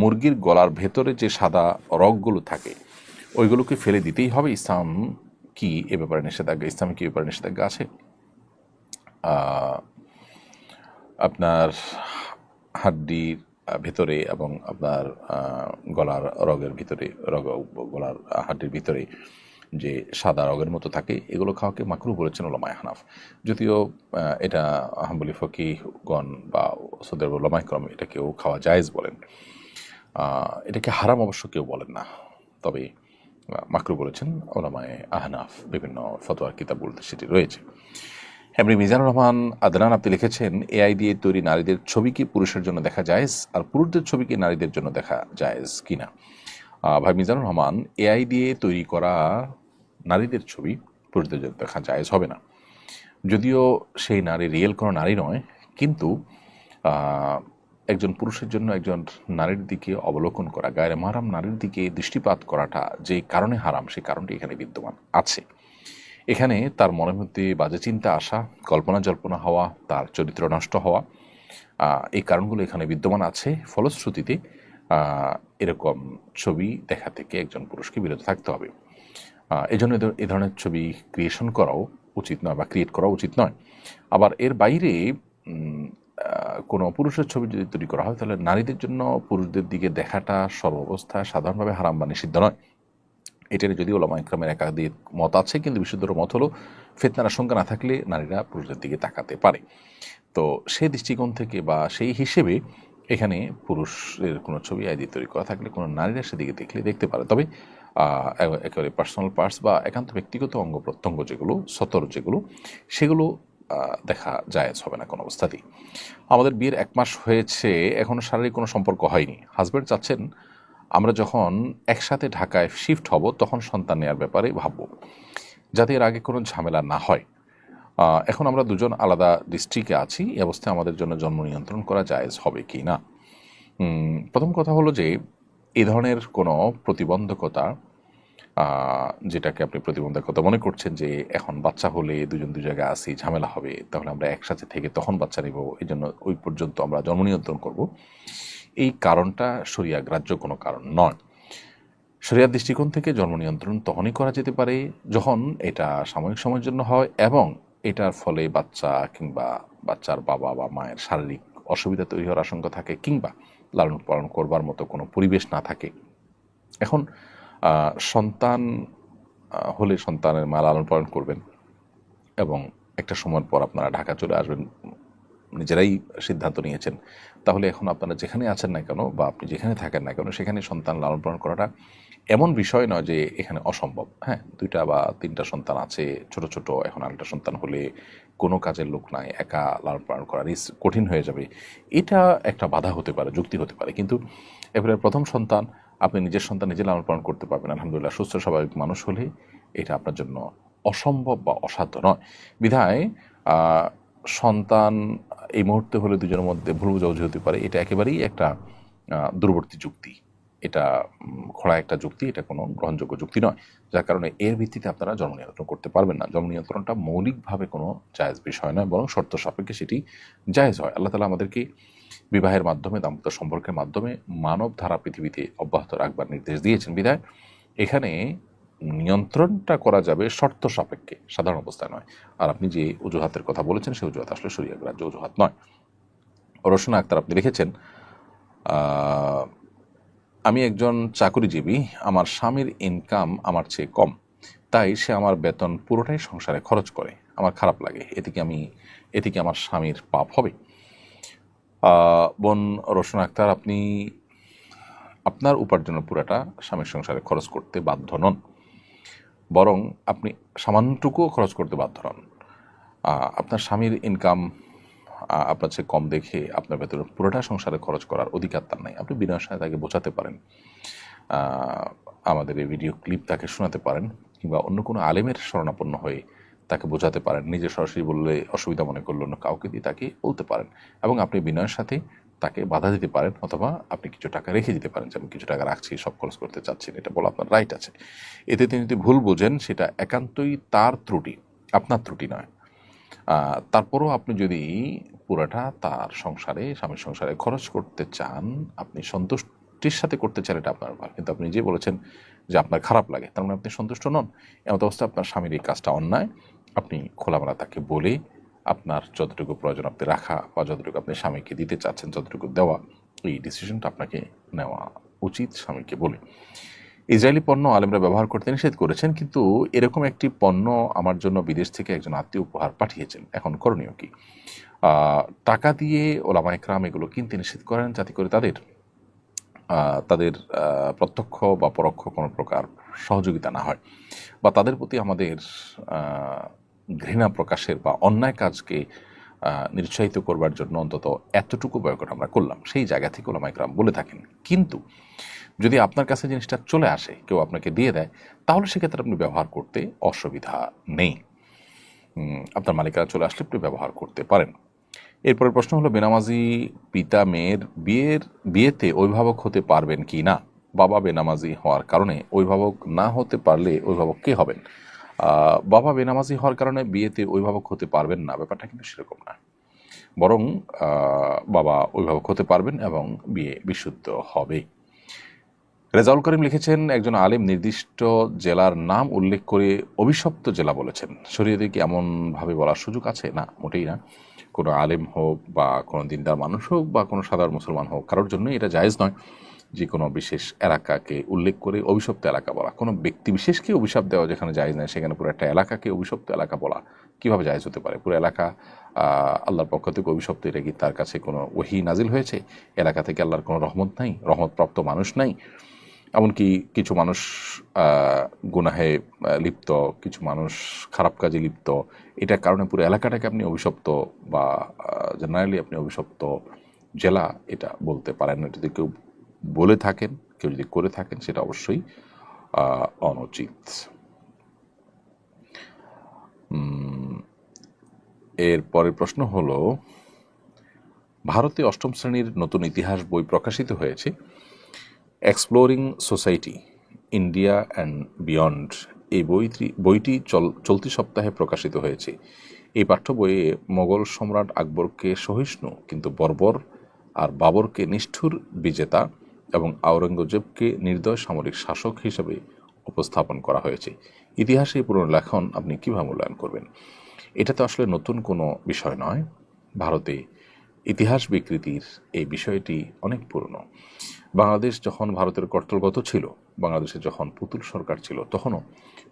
মুরগির গলার ভেতরে যে সাদা রগগুলো থাকে, ওইগুলোকে ফেলে দিতেই হবে। ইসলাম কি এ ব্যাপারে নিষেধাজ্ঞা? ইসলাম কি ব্যাপারে নিষেধাজ্ঞা আছে? আপনার হাড্ডির ভেতরে এবং আপনার গলার রগের ভিতরে, রগ, গলার হাড্ডির ভিতরে যে সাদা রগের মতো থাকে, এগুলো খাওয়াকে মাকরু বলেছেন ওলামায় হানাফ। যদিও এটা আহম্বলি ফকিগণ বা সৌদের ওলামায় ক্রম এটাকেও খাওয়া জায়েজ বলেন। এটাকে হারাম অবশ্য কেউ বলেন না। তবে মাকরু বলেছেন ওলামায় আহনাফ বিভিন্ন ফতোয়ার কিতাব বলতে সেটি রয়েছে। এমনি মিজানুর রহমান আদনান আপনি লিখেছেন এআই দিয়ে তৈরি নারীদের ছবি কি পুরুষের জন্য দেখা জায়েজ? আর পুরুষদের ছবি কি নারীদের জন্য দেখা জায়েজ কিনা? আহ, ভাই মিজানুর রহমান এআই দিয়ে তৈরি করা নারীদের ছবি পুরুষদের জন্য দেখা জায়েজ হবে না। যদিও সেই নারী রিয়েল কোনো নারী নয় কিন্তু একজন পুরুষের জন্য একজন নারীর দিকে অবলোকন করা গায়ের মারাম নারীর দিকে দৃষ্টিপাত করাটা যে কারণে হারাম সেই কারণটি এখানে বিদ্যমান আছে। এখানে তার মনের মধ্যে বাজে চিন্তা আসা কল্পনা জল্পনা হওয়া তার চরিত্র নষ্ট হওয়া এই কারণগুলো এখানে বিদ্যমান আছে। ফলশ্রুতিতে এরকম ছবি দেখা থেকে একজন পুরুষকে বিরত থাকতে হবে। আহ, এই জন্য এ- ধরনের ছবি ক্রিয়েশন করাও উচিত নয় বা ক্রিয়েট করা উচিত নয়। আবার এর বাইরে কোনো পুরুষের ছবি যদি তৈরি করা হয়, তাহলে নারীদের জন্য পুরুষদের দিকে দেখাটা সর্বাবস্থায় সাধারণভাবে হারাম বা নিষিদ্ধ নয় এটার যদিও ওলামা ইকরামের একাধিক মত আছে, কিন্তু বিশুদ্ধর মত হলো ফেতনার আশঙ্কা না থাকলে নারীরা পুরুষদের দিকে তাকাতে পারে। তো সেই দৃষ্টিকোণ থেকে বা সেই হিসেবে এখানে পুরুষের কোনো ছবি আইডি তৈরি করা থাকলে কোনো নারীরা সেদিকে দেখলে দেখতে পারে। তবে একেবারে পার্সোনাল পার্টস বা একান্ত ব্যক্তিগত অঙ্গ প্রত্যঙ্গ যেগুলো, সতর যেগুলো, সেগুলো দেখা জায়েজ হবে না কোনো অবস্থাতেই। আমাদের বিয়ের এক মাস হয়েছে এখনও শারীরিক কোনো সম্পর্ক হয়নি। হাজব্যান্ড চাচ্ছেন, আমরা যখন একসাথে ঢাকায় শিফট হব, তখন সন্তান নেওয়ার ব্যাপারে ভাবব। যাতে এর আগে কোনো ঝামেলা না হয়। এখন আমরা দুজন আলাদা ডিস্ট্রিক্টে আছি, এই অবস্থায় আমাদের জন্য জন্ম নিয়ন্ত্রণ করা জায়েজ হবে কি না? প্রথম কথা হলো যে, এ ধরনের কোনো প্রতিবন্ধকতা যেটাকে আপনি প্রতিবন্ধকতা মনে করছেন যে এখন বাচ্চা হলে দুজন দু জায়গায় আসি ঝামেলা হবে, তাহলে আমরা একসাথে থেকে তখন বাচ্চা নেব, এই জন্য ওই পর্যন্ত আমরা জন্ম নিয়ন্ত্রণ করব। এই কারণটা শরিয়া গ্রাহ্য কোনো কারণ নয়। শরিয়ার দৃষ্টিকোণ থেকে জন্ম নিয়ন্ত্রণ তখনই করা যেতে পারে যখন এটা সাময়িক সময়ের জন্য হয় এবং এটার ফলে বাচ্চা কিংবা বাচ্চার বাবা বা মায়ের শারীরিক অসুবিধা তৈরি হওয়ার আশঙ্কা থাকে কিংবা লালন পালন করবার মতো কোনো পরিবেশ না থাকে। এখন সন্তান হলে সন্তানের মা লালন পালন করবেন এবং একটা সময়ের পর আপনারা ঢাকা চলে আসবেন, নিজেরাই সিদ্ধান্ত নিয়েছেন। তাহলে এখন আপনারা যেখানে আছেন না কেন বা আপনি যেখানে থাকেন না কেন, সেখানে সন্তান লালন পালন করাটা এমন বিষয় নয় যে এখানে অসম্ভব। হ্যাঁ দুইটা বা তিনটা সন্তান আছে, ছোট ছোট, এখন আরেকটা সন্তান হলে কোনো কাজের লোক নাই, একা লালন পালন করা রিস্ক কঠিন হয়ে যাবে। এটা একটা বাধা হতে পারে, যুক্তি হতে পারে। কিন্তু এবারে প্রথম সন্তান আপনি নিজের সন্তান নিজে লালন পালন করতে পারবেন। আলহামদুলিল্লাহ, সুস্থ স্বাভাবিক মানুষ হলে এটা আপনার জন্য অসম্ভব বা অসাধ্য নয়। বিধায় সন্তান এই মুহূর্তে হলে দুজনের মধ্যে ভুল বোঝাবুঝি হতে পারে। এটা একেবারেই একটা দূরবর্তী যুক্তি। এটা খোলা একটা যুক্তি, এটা কোনো গ্রহণযোগ্য যুক্তি নয়। যার কারণে এর ভিত্তিতে আপনারা জন্ম নিয়ন্ত্রণ করতে পারবেন না। জন্ম নিয়ন্ত্রণটা মৌলিকভাবে কোনো জায়েজ বিষয় নয়, বরং শর্ত সাপেক্ষে সেটি জায়েজ হয়। আল্লাহ তালা আমাদেরকে বিবাহের মাধ্যমে, দাম্পত্য সম্পর্কের মাধ্যমে মানব ধারা পৃথিবীতে অব্যাহত রাখবার নির্দেশ দিয়েছেন বিধায়। এখানে নিয়ন্ত্রণটা করা যাবে শর্ত সাপেক্ষে, সাধারণ অবস্থায় নয়। আর আপনি যে অজুহাতের কথা বলেছেন, সেই অজুহাত আসলে সরিয়া গ্রাহ্য অজুহাত নয়। রোশনা আক্তার, আপনি লিখেছেন আমি একজন চাকরিজীবী, আমার স্বামীর ইনকাম আমার চেয়ে কম, তাই সে আমার বেতন পুরোটাই সংসারে খরচ করে। আমার খারাপ লাগে, এতে কি আমি, এতে কি আমার স্বামীর পাপ হবে? বোন রোশন আক্তার, আপনি আপনার উপার্জনের পুরাটা স্বামীর সংসারে খরচ করতে বাধ্য নন। বরং আপনি সামান্যটুকুও খরচ করতে বাধ্য নন। আপনার স্বামীর ইনকাম আপনার চেয়ে কম দেখে আপনার ভেতরে পুরোটা সংসারে খরচ করার অধিকার তার নাই। আপনি বিনয়ের সাথে তাকে বোঝাতে পারেন। আমাদের এই ভিডিও ক্লিপ তাকে শোনাতে পারেন কিংবা অন্য কোনো আলেমের শরণাপন্ন হয়ে তাকে বোঝাতে পারেন। নিজে সরাসরি বললে অসুবিধা মনে করল অন্য কাউকে দিয়ে তাকে বলতে পারেন এবং আপনি বিনয়ের সাথে তাকে বাধা দিতে পারেন অথবা আপনি কিছু টাকা রেখে দিতে পারেন। যে আমি কিছু টাকা রাখছি, সব খরচ করতে চাচ্ছি এটা বলা আপনার রাইট আছে। এতে তিনি যদি ভুল বোঝেন, সেটা একান্তই তার ত্রুটি, আপনার ত্রুটি নয়। তারপরও আপনি যদি পুরাটা তার সংসারে, স্বামীর সংসারে খরচ করতে চান, আপনি সন্তুষ্ট তৃপ্তির সাথে করতে চান, এটা আপনার ব্যাপার। কিন্তু আপনি যে বলেছেন যে আপনার খারাপ লাগে, তার মানে আপনি সন্তুষ্ট নন। এমন অবস্থা আপনার স্বামীর এই কাজটা অন্যায়। আপনি খোলামেলা তাকে বলে আপনার যতটুকু প্রয়োজন আপনি রাখা বা যতটুকু আপনি স্বামীকে দিতে চাচ্ছেন, যতটুকু দেওয়া, এই ডিসিশনটা আপনাকে নেওয়া উচিত স্বামীকে বলে। ইসরায়েলি পণ্য আলেমরা ব্যবহার করতে নিষেধ করেছেন, কিন্তু এরকম একটি পণ্য আমার জন্য বিদেশ থেকে একজন আত্মীয় উপহার পাঠিয়েছেন। এখন করণীয় কি? টাকা দিয়ে ওলামা একরাম এগুলো কিনতে নিষেধ করেন যাতে করে তাদের তাদের প্রত্যক্ষ বা পরোক্ষ কোনো প্রকার সহযোগিতা না হয় বা তাদের প্রতি আমাদের ঘৃণা প্রকাশের বা অন্যায় কাজকে নিরুৎসাহিত করবার জন্য অন্তত এতটুকু বয়কট আমরা করলাম, সেই জায়গা থেকে ওলামা একরাম বলে থাকেন। কিন্তু যদি আপনার কাছে জিনিসটা চলে আসে, কেউ আপনাকে দিয়ে দেয়, তাহলে সেক্ষেত্রে আপনি ব্যবহার করতে অসুবিধা নেই। আপনার মালিকারা চলে আসলে আপনি ব্যবহার করতে পারেন। এরপরের প্রশ্ন হলো, বেনামাজি পিতা মেয়ের বিয়ের, বিয়েতে অভিভাবক হতে পারবেন কি না? বাবা বেনামাজি হওয়ার কারণে অভিভাবক না হতে পারলে অভিভাবক কে হবেন? বাবা বেনামাজি হওয়ার কারণে বিয়েতে অভিভাবক হতে পারবেন না। ব্যাপারটা কিন্তু সেরকম না। বরং বাবা অভিভাবক হতে পারবেন এবং বিয়ে বিশুদ্ধ হবে। রেজাউল করিম লিখেছেন, একজন আলেম নির্দিষ্ট জেলার নাম উল্লেখ করে অভিশপ্ত জেলা বলেছেন। শরীয়তে কি এমনভাবে বলার সুযোগ আছে? না, মোটেই না। কোনো আলেম হোক বা কোনো দিনদার মানুষ হোক বা কোনো সাধারণ মুসলমান হোক, কারোর জন্য এটা জায়েজ নয়। যে কোনো বিশেষ এলাকাকে উল্লেখ করে অভিশপ্ত এলাকা বলা। কোনো ব্যক্তি বিশেষকে অভিশাপ দেওয়া যেখানে জায়েজ নয় সেখানে পুরো একটা এলাকাকে অভিশপ্ত এলাকা বলা কীভাবে জায়েজ হতে পারে? পুরো এলাকা আল্লাহর পক্ষ থেকে অভিশপ্ত এটা কি তার কাছে কোনো ওহি নাজিল হয়েছে? এলাকা থেকে আল্লাহর কোনো রহমত নাই, রহমতপ্রাপ্ত মানুষ নাই? এমনকি কিছু মানুষ গুনাহে লিপ্ত, কিছু মানুষ খারাপ কাজে লিপ্ত, এটার কারণে পুরো এলাকাটাকে আপনি অভিশপ্ত বা জেনারেলি আপনি অভিশপ্ত জেলা এটা বলতে পারেন না। যদি কেউ বলে থাকেন, কেউ যদি করে থাকেন সেটা অবশ্যই অনুচিত। এর পরের প্রশ্ন হল, ভারতে অষ্টম শ্রেণির নতুন ইতিহাস বই প্রকাশিত হয়েছে exploring society India and beyond এই বইটি বইটি চল, চলতি সপ্তাহে প্রকাশিত হয়েছে। এই পাঠ্য বইয়ে মোগল সম্রাট আকবরকে সহিষ্ণু, কিন্তু বর্বর আর বাবরকে নিষ্ঠুর বিজেতা এবং আওরঙ্গজেবকে নির্দয় সামরিক শাসক হিসেবে উপস্থাপন করা হয়েছে। ইতিহাসে এই পুরনো লেখন আপনি কীভাবে মূল্যায়ন করবেন? এটা তো আসলে নতুন কোনো বিষয় নয়। ভারতে ইতিহাস বিকৃতির এই বিষয়টি অনেক পুরনো। বাংলাদেশ যখন ভারতের কর্তলগত ছিল, বাংলাদেশে যখন পুতুল সরকার ছিল, তখনও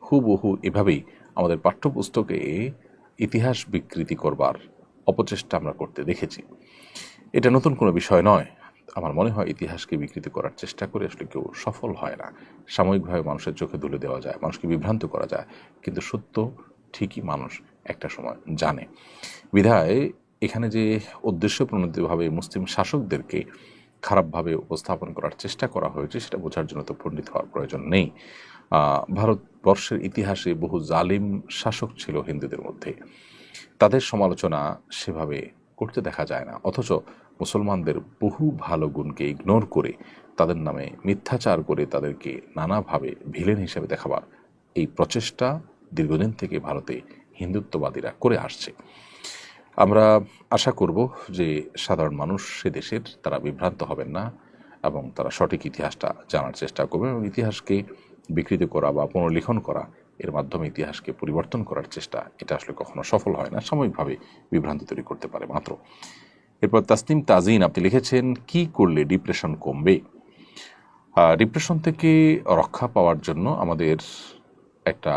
হুবহু এভাবেই আমাদের পাঠ্যপুস্তকে ইতিহাস বিকৃতি করবার অপচেষ্টা আমরা করতে দেখেছি। এটা নতুন কোনো বিষয় নয়। আমার মনে হয় ইতিহাসকে বিকৃতি করার চেষ্টা করে আসলে কেউ সফল হয় না। সাময়িকভাবে মানুষের চোখে তুলে দেওয়া যায়, মানুষকে বিভ্রান্ত করা যায়, কিন্তু সত্য ঠিকই মানুষ একটা সময় জানে। বিধায় এখানে যে উদ্দেশ্য প্রণোদিতভাবে মুসলিম শাসকদেরকে খারাপভাবে উপস্থাপন করার চেষ্টা করা হয়েছে, সেটা বোঝার জন্য তো পণ্ডিত হওয়ার প্রয়োজন নেই। ভারতবর্ষের ইতিহাসে বহু জালিম শাসক ছিল হিন্দুদের মধ্যে। তাদের সমালোচনা সেভাবে করতে দেখা যায় না। অথচ মুসলমানদের বহু ভালো গুণকে ইগনোর করে তাদের নামে মিথ্যাচার করে তাদেরকে নানাভাবে ভিলেন হিসেবে দেখাবার এই প্রচেষ্টা দীর্ঘদিন থেকে ভারতে হিন্দুত্ববাদীরা করে আসছে। আমরা আশা করব যে সাধারণ মানুষ সে দেশের তারা বিভ্রান্ত হবেন না এবং তারা সঠিক ইতিহাসটা জানার চেষ্টা করবে এবং ইতিহাসকে বিকৃত করা বা পুনর্লিখন করা এর মাধ্যমে ইতিহাসকে পরিবর্তন করার চেষ্টা এটা আসলে কখনো সফল হয় না, সাময়িকভাবে বিভ্রান্তি তৈরি করতে পারে মাত্র। এরপর তাসনিম তাজিন, আপনি লিখেছেন, কি করলে ডিপ্রেশন কমবে? ডিপ্রেশন থেকে রক্ষা পাওয়ার জন্য আমাদের একটা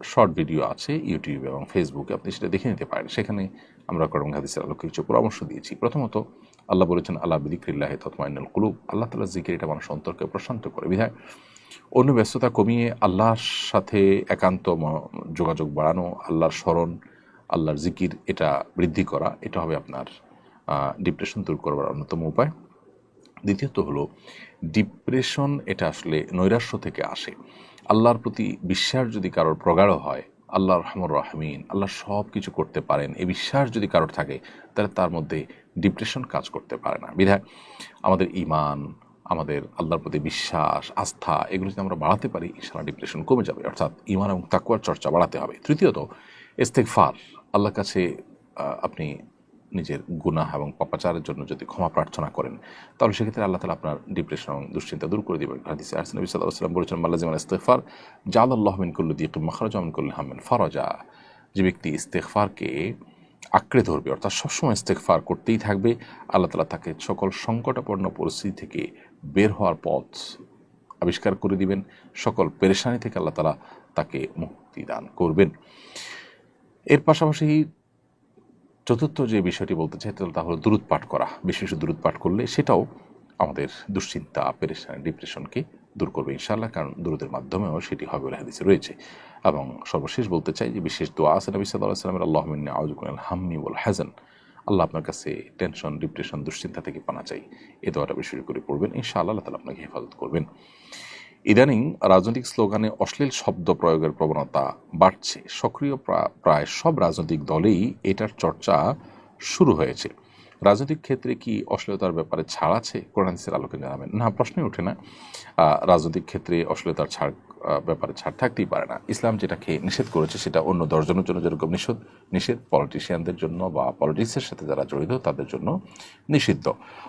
শর্ট ভিডিও আছে ইউটিউব এবং ফেসবুকে আপনি সেটা দেখে নিতে পারেন। সেখানে আমরা করম হাদিসের আলোকে কিছু পরামর্শ দিয়েছি। প্রথমত, আল্লাহ বলেছেন, আল্লাহ বিদিক্রিল্লাহ তৎমাইনুল কুলুব। আল্লাহ তালা জিকির এটা মানুষ অন্তরকে প্রশান্ত করে। বিধায় অন্য ব্যস্ততা কমিয়ে আল্লাহর সাথে একান্ত যোগাযোগ বাড়ানো, আল্লাহর স্মরণ, আল্লাহর জিকির, এটা বৃদ্ধি করা, এটা হবে আপনার ডিপ্রেশন দূর করবার অন্যতম উপায়। দ্বিতীয়ত হলো ডিপ্রেশন এটা আসলে নৈরাশ্য থেকে আসে। আল্লাহর প্রতি বিশ্বাস যদি কারোর প্রগাঢ় হয় আল্লাহ রহমর রহমিন, আল্লাহ সব কিছু করতে পারেন, এই বিশ্বাস যদি কারোর থাকে, তাহলে তার মধ্যে ডিপ্রেশন কাজ করতে পারে না। বিধায় আমাদের ইমান আমাদের আল্লাহর প্রতি বিশ্বাস, আস্থা, এগুলো যদি আমরা বাড়াতে পারি সারা ডিপ্রেশন কমে যাবে। অর্থাৎ ইমান এবং তাকুয়ার চর্চা বাড়াতে হবে। তৃতীয়ত ইস্তেকফার আল্লাহর কাছে আপনি নিজের গুনাহ এবং পাপাচারের জন্য যদি ক্ষমা প্রার্থনা করেন, তাহলে সেক্ষেত্রে আল্লাহ তালা আপনার ডিপ্রেশন এবং দুশ্চিন্তা দূর করে দেবেন। হাদিসে আসেন নবী সাল্লাহ সাল্লাম বলেছেন মাল্লাজিম আল ইস্তেফার জাল আল্লাহ মিন কুল্লু দিক মখরাজ মিন কুল্লু হামিন ফরজা। যে ব্যক্তি ইস্তেকফারকে আঁকড়ে ধরবে, অর্থাৎ সবসময় ইস্তেকফার করতেই থাকবে, আল্লাহ তালা তাকে সকল সংকটাপন্ন পরিস্থিতি থেকে বের হওয়ার পথ আবিষ্কার করে দিবেন। সকল পেরেশানি থেকে আল্লাহ তালা তাকে মুক্তি দান করবেন। এর পাশাপাশি চতুর্থ যে বিষয়টি বলতে চাই তা হলো দূরত পাঠ করা। বিশেষ বেশি দূরত পাঠ করলে সেটাও আমাদের দুশ্চিন্তা, পেরেশানি, ডিপ্রেশনকে দূর করবে ইনশাআল্লাহ, কারণ দূরদের মাধ্যমেও সেটি হবে বলে হাদিসে রয়েছে। এবং সর্বশেষ বলতে চাই যে বিশেষ দোয়া আছে নবী সাল্লাহ সাল্লামের আল্লাহ মিন্না আউজুকুল হাম্মি বল হাজান আল্লাহ আপনার কাছে টেনশন, ডিপ্রেশন, দুশ্চিন্তা থেকে পানা চাই। এ দোয়াটা বেশি করে পড়বেন, ইনশাআল্লাহ আল্লাহ তালা আপনাকে হেফাজত করবেন। ইদানিং রাজনৈতিক স্লোগানে অশ্লীল শব্দ প্রয়োগের প্রবণতা বাড়ছে। সক্রিয় প্রায় সব রাজনৈতিক দলেই এটার চর্চা শুরু হয়েছে। রাজনৈতিক ক্ষেত্রে কি অশ্লীলতার ব্যাপারে ছাড় আছে? কোরআন আলোকে জানাবেন। না, প্রশ্নই ওঠে না। রাজনৈতিক ক্ষেত্রে অশ্লীলতার ছাড় ব্যাপারে ছাড় থাকতেই পারে না। ইসলাম যেটাকে নিষেধ করেছে, সেটা অন্য দশজনের জন্য যেরকম নিষেধ নিষেধ পলিটিশিয়ানদের জন্য বা পলিটিক্সের সাথে যারা জড়িত, তাদের জন্য নিষিদ্ধ।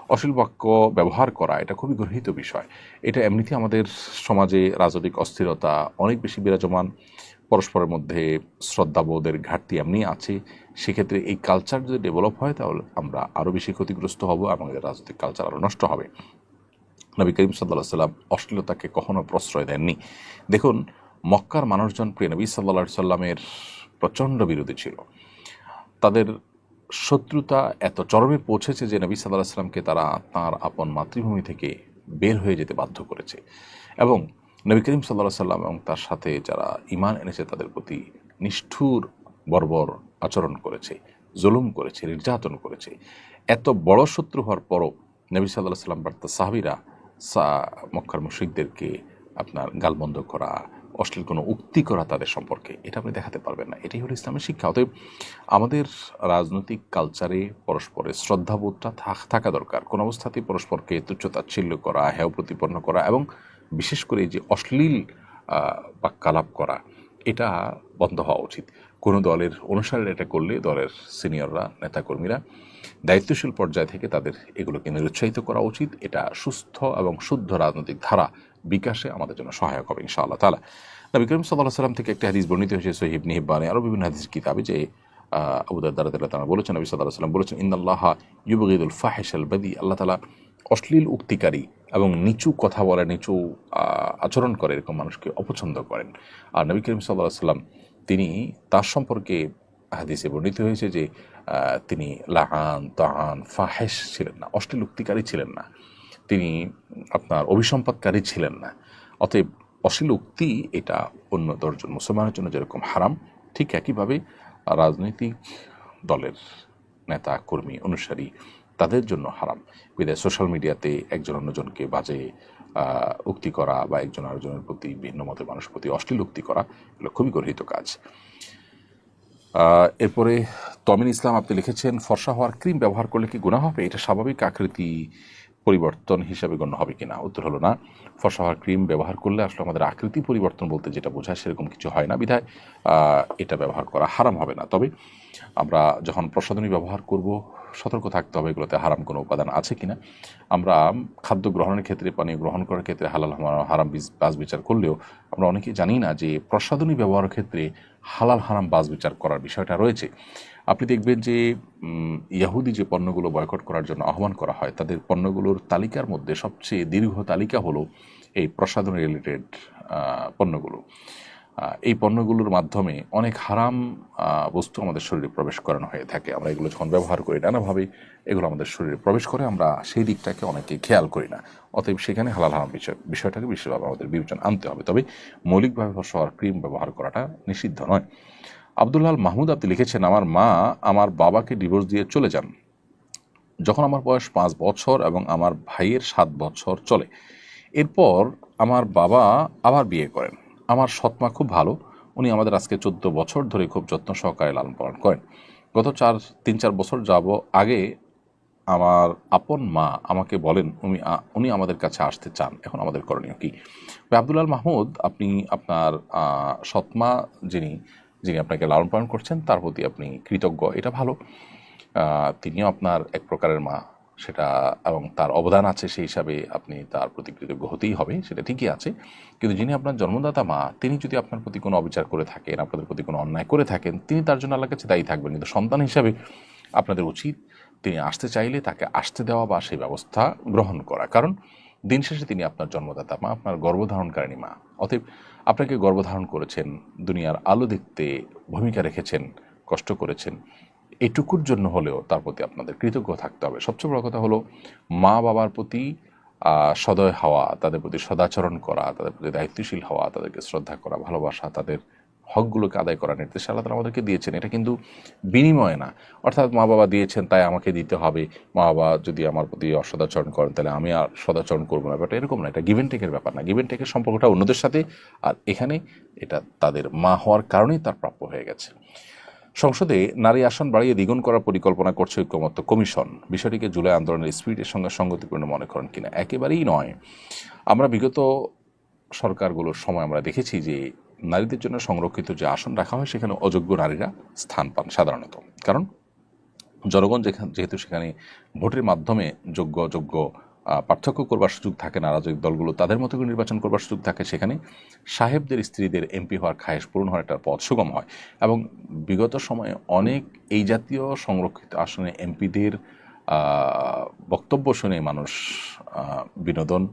অশ্লীল বাক্য ব্যবহার করা, এটা খুবই গর্হিত বিষয়। এটা এমনিতে আমাদের সমাজে রাজনৈতিক অস্থিরতা অনেক বেশি বিরাজমান। পরস্পরের মধ্যে শ্রদ্ধাবোধের ঘাটতি এমনি আছে। সেক্ষেত্রে এই কালচার যদি ডেভেলপ হয়, তাহলে আমরা আরও বেশি ক্ষতিগ্রস্ত হব আমাদের রাজনৈতিক কালচার আরও নষ্ট হবে। নবী করিম সাল্লাহ সাল্লাম অশ্লীলতাকে কখনো প্রশ্রয় দেননি। দেখুন, মক্কার মানুষজন প্রিয় নবী সাল্লা সাল্লামের প্রচণ্ড বিরোধী ছিল। তাদের শত্রুতা এত চরমে পৌঁছেছে যে নবী সাল্লাহ সাল্লামকে তারা তাঁর আপন মাতৃভূমি থেকে বের হয়ে যেতে বাধ্য করেছে। এবং নবী করিম সাল্লাহ সাল্লাম এবং তার সাথে যারা ইমান এনেছে, তাদের প্রতি নিষ্ঠুর বর্বর আচরণ করেছে, জুলুম করেছে, নির্যাতন করেছে। এত বড় শত্রু হওয়ার পরও নবী সাল্লাহ সাল্লাম, বার্তা সাহাবিরা সা, মক্কার মুশ্রিকদেরকে আপনার গালবন্ধ করা, অশ্লীল কোনো উক্তি করা তাদের সম্পর্কে, এটা আপনি দেখাতে পারবেন না। এটাই হলো ইসলামের শিক্ষা। অতএব আমাদের রাজনৈতিক কালচারে পরস্পরের শ্রদ্ধাবোধটা থাক, থাকা দরকার। কোনো অবস্থাতেই পরস্পরকে তুচ্ছতাচ্ছিল্য করা, হেয় প্রতিপন্ন করা এবং বিশেষ করে যে অশ্লীল বাক্যালাপ করা, এটা বন্ধ হওয়া উচিত। কোনো দলের অনুসারে এটা করলে দলের সিনিয়ররা, নেতাকর্মীরা দায়িত্বশীল পর্যায় থেকে তাদের এগুলোকে নিরুৎসাহিত করা উচিত। এটা সুস্থ এবং শুদ্ধ রাজনৈতিক ধারা বিকাশে আমাদের জন্য সহায়ক হবে, ইনশাআল্লাহ তালা নবী করিম সাল্লাহ সাল্লাম থেকে একটা হাদিস বর্ণিত হয়েছে সহিব নিহিবানে আরও বিভিন্ন হাদিস কিতাবে যে আবুদার দ্বারা তারা বলেছেন, নবী সাল্লাহ সাল্লাম বলেছেন ইন্দাল্লাহ ইউবঈদুল ফাহেশাল বাদি। আল্লাহ তালা অশ্লীল উক্তিকারী এবং নিচু কথা বলে, নিচু আচরণ করে এরকম মানুষকে অপছন্দ করেন। আর নবী করিম সাল্লাহ সাল্লাম তিনি তার সম্পর্কে হাদিসে বর্ণিত হয়েছে যে তিনি লাহান তাহান ফাহেস ছিলেন না অশ্লীল উক্তিকারী ছিলেন না। তিনি আপনার অভিসম্পাদকারী ছিলেন না। অতএব অশ্লীল উক্তি এটা অন্য দশজন মুসলমানের জন্য যেরকম হারাম, ঠিক একইভাবে রাজনৈতিক দলের নেতা, কর্মী, অনুসারী তাদের জন্য হারাম। বিদায় সোশ্যাল মিডিয়াতে একজন অন্যজনকে বাজে উক্তি করা বা একজন আরেকজনের প্রতি ভিন্ন মতের মানুষের প্রতি অশ্লীল উক্তি করা, এগুলো খুবই গর্হিত কাজ। এরপরে তমিন ইসলাম আপনি লিখেছেন, ফর্সা হওয়ার ক্রিম ব্যবহার করলে কি গুণা হবে? এটা স্বাভাবিক আকৃতি পরিবর্তন হিসাবে গণ্য হবে কিনা? উত্তর হলো না। ফর্সা হওয়ার ক্রিম ব্যবহার করলে আসলে আমাদের আকৃতি পরিবর্তন বলতে যেটা বোঝায় সেরকম কিছু হয় না। বিধায় এটা ব্যবহার করা হারাম হবে না। তবে আমরা যখন প্রসাধনী ব্যবহার করব সতর্ক থাকতে হবে এগুলোতে, হারাম কোনো উপাদান আছে কিনা। আমরা খাদ্য গ্রহণের ক্ষেত্রে, পানীয় গ্রহণ করার ক্ষেত্রে, হালাল হারাম বাস বিচার করলেও আমরা অনেকেই জানি না যে প্রসাধনী ব্যবহারের ক্ষেত্রে হালাল, হারাম বাস বিচার করার বিষয়টা রয়েছে। আপনি দেখবেন যে ইয়াহুদি যে পণ্যগুলো বয়কট করার জন্য আহ্বান করা হয়, তাদের পণ্যগুলোর তালিকার মধ্যে সবচেয়ে দীর্ঘ তালিকা হলো এই প্রসাধন রিলেটেড পণ্যগুলো। এই পণ্যগুলোর মাধ্যমে অনেক হারাম বস্তু আমাদের শরীরে প্রবেশ করানো হয়ে থাকে। আমরা এগুলো যখন ব্যবহার করি নানাভাবে এগুলো আমাদের শরীরে প্রবেশ করে, আমরা সেই দিকটাকে অনেকে খেয়াল করি না। অতএব সেখানে হালাল হারাম বিষয় বিষয়টাকে বিশেষভাবে আমাদের বিবেচনা আনতে হবে। তবে মৌলিকভাবে ফসর ক্রিম ব্যবহার করাটা নিষিদ্ধ নয়। আবদুল্লাল মাহমুদ আপনি লিখেছেন, আমার মা আমার বাবাকে ডিভোর্স দিয়ে চলে যান। যখন আমার বয়স পাঁচ বছর এবং আমার ভাইয়ের সাত বছর চলে। এরপর আমার বাবা আবার বিয়ে করেন। আমার সৎমা খুব ভালো। উনি আমাদের আজকে চোদ্দ বছর ধরে খুব যত্ন সহকারে লালন পালন করেন। গত চার, তিন, চার বছর যাব আগে আমার আপন মা আমাকে বলেন, উনি উনি আমাদের কাছে আসতে চান। এখন আমাদের করণীয় কী? আবদুল্লাল মাহমুদ, আপনি আপনার সৎমা যিনি যিনি আপনাকে লালন পালন করছেন, তার প্রতি আপনি কৃতজ্ঞ, এটা ভালো। তিনিও আপনার এক প্রকারের মা। সেটা, এবং তার অবদান আছে সেই হিসাবে আপনি তার প্রতি কৃতজ্ঞ হতেই হবে, সেটা ঠিকই আছে। কিন্তু যিনি আপনার জন্মদাতা মা, তিনি যদি আপনার প্রতি কোনো অবিচার করে থাকেন, আপনাদের প্রতি কোনো অন্যায় করে থাকেন, তিনি তার জন্য আল্লাহর কাছে দায়ী থাকবেন। কিন্তু সন্তান হিসাবে আপনাদের উচিত তিনি আসতে চাইলে তাকে আসতে দেওয়া বা সেই ব্যবস্থা গ্রহণ করা। কারণ দিন শেষে তিনি আপনার জন্মদাতা মা, আপনার গর্ভধারণকারিণী মা। অতএব আপনাকে গর্ভধারণ করেছেন, দুনিয়ার আলো দেখতে ভূমিকা রেখেছেন, কষ্ট করেছেন। এটুকুর জন্য হলেও তার প্রতি আপনাদের কৃতজ্ঞ থাকতে হবে। সবচেয়ে বড় কথা হলো, মা বাবার প্রতি সদয় হওয়া, তাদের প্রতি সদাচরণ করা, তাদের প্রতি দায়িত্বশীল হওয়া, তাদেরকে শ্রদ্ধা করা, ভালোবাসা, তাদের হকগুলোকে আদায় করার নির্দেশ আল্লাহ তালা আমাদেরকে দিয়েছেন। এটা কিন্তু বিনিময় না। অর্থাৎ মা বাবা দিয়েছেন, তাই আমাকে দিতে হবে। মা বাবা যদি আমার প্রতি অসদাচরণ করেন, তাহলে আমি আর সদাচরণ করব না। ব্যাপারটা এরকম না, এটা গিভেন টেকের ব্যাপার না। গিভেন টেকের সম্পর্কটা অন্যদের সাথে, আর এখানে এটা তাদের মা হওয়ার কারণেই তার প্রাপ্য হয়ে গেছে। সংসদে নারী আসন বাড়িয়ে দ্বিগুণ করার পরিকল্পনা করছে ঐক্যমত্য কমিশন। বিষয়টিকে জুলাই আন্দোলনের স্পিরিটের সঙ্গে সঙ্গতিপূর্ণ মনে করেন কিনা একেবারেই নয়। আমরা বিগত সরকারগুলোর সময় আমরা দেখেছি যে নারীদের জন্য সংরক্ষিত যে আসন রাখা হয়, সেখানে অযোগ্য নারীরা স্থান পান সাধারণত। কারণ জনগণ যেখানে যেহেতু সেখানে ভোটের মাধ্যমে যোগ্য অযোগ্য পার্থক্য করবার সুযোগ থাকে না, রাজনৈতিক দলগুলো তাদের মতো করে নির্বাচন করবার সুযোগ থাকে, সেখানে সাহেবদের, স্ত্রীদের এমপি হওয়ার খায়েশ পূরণ হওয়ার একটা পথ সুগম হয়। এবং বিগত সময়ে অনেক এই জাতীয় সংরক্ষিত আসনে এমপিদের বক্তব্য শুনে মানুষ বিনোদন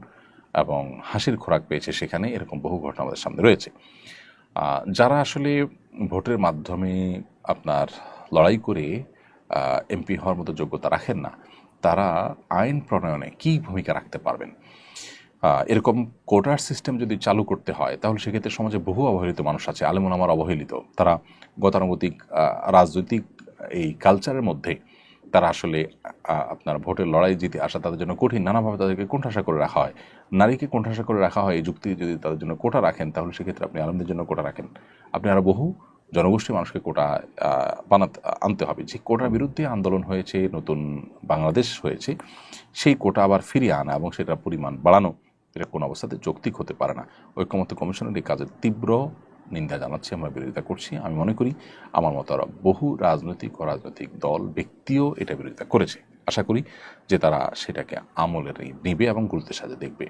এবং হাসির খোরাক পেয়েছে, সেখানে এরকম বহু ঘটনা আমাদের সামনে রয়েছে। যারা আসলে ভোটের মাধ্যমে আপনার লড়াই করে এমপি হওয়ার মতো যোগ্যতা রাখেন না তারা আইন প্রণয়নে কী ভূমিকা রাখতে পারবেন? এরকম কোটার সিস্টেম যদি চালু করতে হয়, তাহলে সেক্ষেত্রে সমাজে বহু অবহেলিত মানুষ আছে আলেমন আমার অবহেলিত। তারা গতানুগতিক রাজনৈতিক, এই কালচারের মধ্যে তারা আসলে আপনার ভোটের লড়াই জিতে আসা তাদের জন্য কঠিন। নানাভাবে তাদেরকে কোণঠাসা করে রাখা হয়। নারীকে কোণঠাসা করে রাখা হয়, এই যুক্তি যদি তাদের জন্য কোটা রাখেন, তাহলে সেক্ষেত্রে আপনি আলমদের জন্য কোটা রাখেন। আপনি আরও বহু জনগোষ্ঠী মানুষকে কোটা বানাতে, আনতে হবে। যে কোটার বিরুদ্ধে আন্দোলন হয়েছে, নতুন বাংলাদেশ হয়েছে, সেই কোটা আবার ফিরিয়ে আনা এবং সেটার পরিমাণ বাড়ানো, এটা কোনো অবস্থাতে যৌক্তিক হতে পারে না। ঐক্যমত্য কমিশনের এই কাজের তীব্র নিন্দা জানাচ্ছি, আমরা বিরোধিতা করছি। আমি মনে করি, আমার মতো আরও বহু রাজনৈতিক, অরাজনৈতিক দল, ব্যক্তিও এটা বিরোধিতা করেছে। আশা করি যে তারা সেটাকে আমলের নিবে এবং গুরুত্বের সাথে দেখবে।